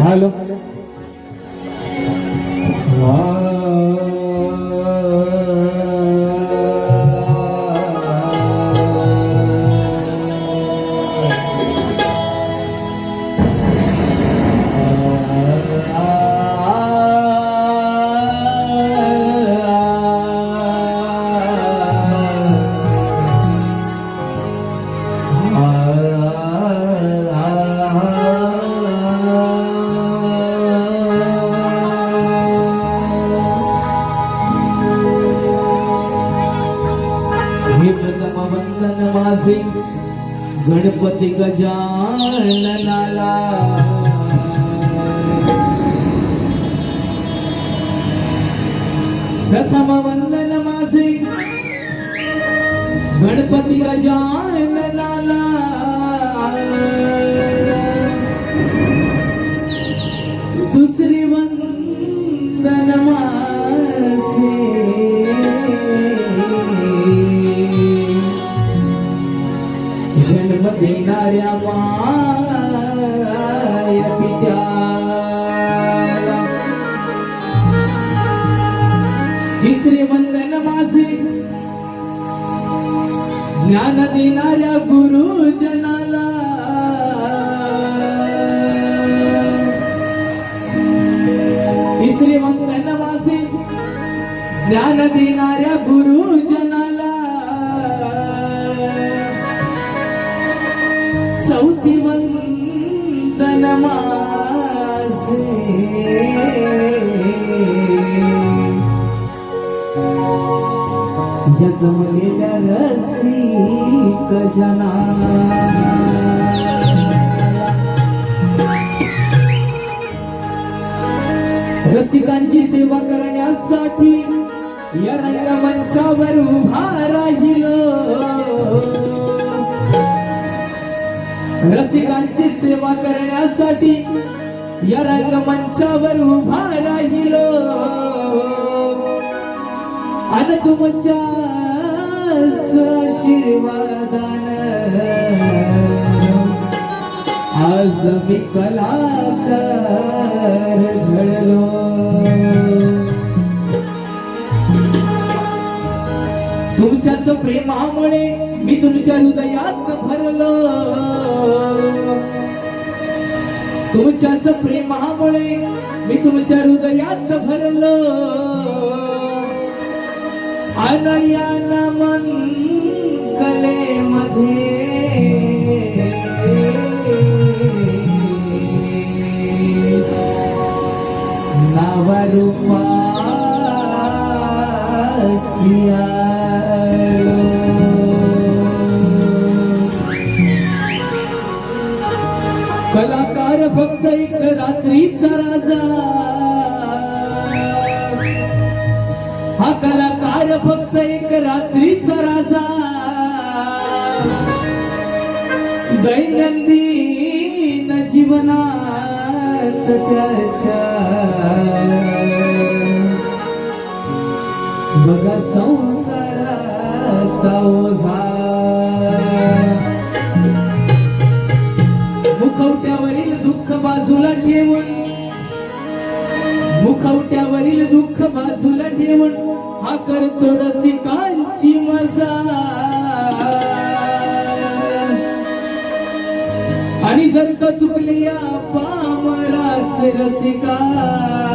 Halo. माझे गणपती गजाननाला. प्रथम वंदन माझे गणपती गजाननाला. दुसरी वंदन देणाऱ्या माय पित्याला तिसरे वंदन माझे. ज्ञान देणाऱ्या गुरुजनाला. तिसरे वंदन माझे. ज्ञान देणाऱ्या गुरु यजमलेल्या रसिक जना. रसिकांची सेवा करण्यासाठी या रंगमंचावर उभा राहिल. रसिकांची सेवा करण्यासाठी या रंगमंचावर उभा राहिल. आणि तुमच्या आशीर्वादान आज मी कलाकार घडलो। तुमच्याच प्रेमामुळे मी तुमच्या हृदयात भरलो। तुमच्याच प्रेमामुळे मी तुमच्या हृदयात भरलो। अनयान मन कलेमध्ये कलाकार फक्त एक रात्रीचा राजा. हा कलाकार फक्त एक रात्री दैनंदिन जीवनात त्याच्या बघा संसाराचा ओझा. मुखवट्यावरील दुःख बाजूला ठेवून मुखवट्यावरील दुःख बाजूला ठेवून हा करतो रसिकांची मजा. जर का चुकली या पामराच रसिका.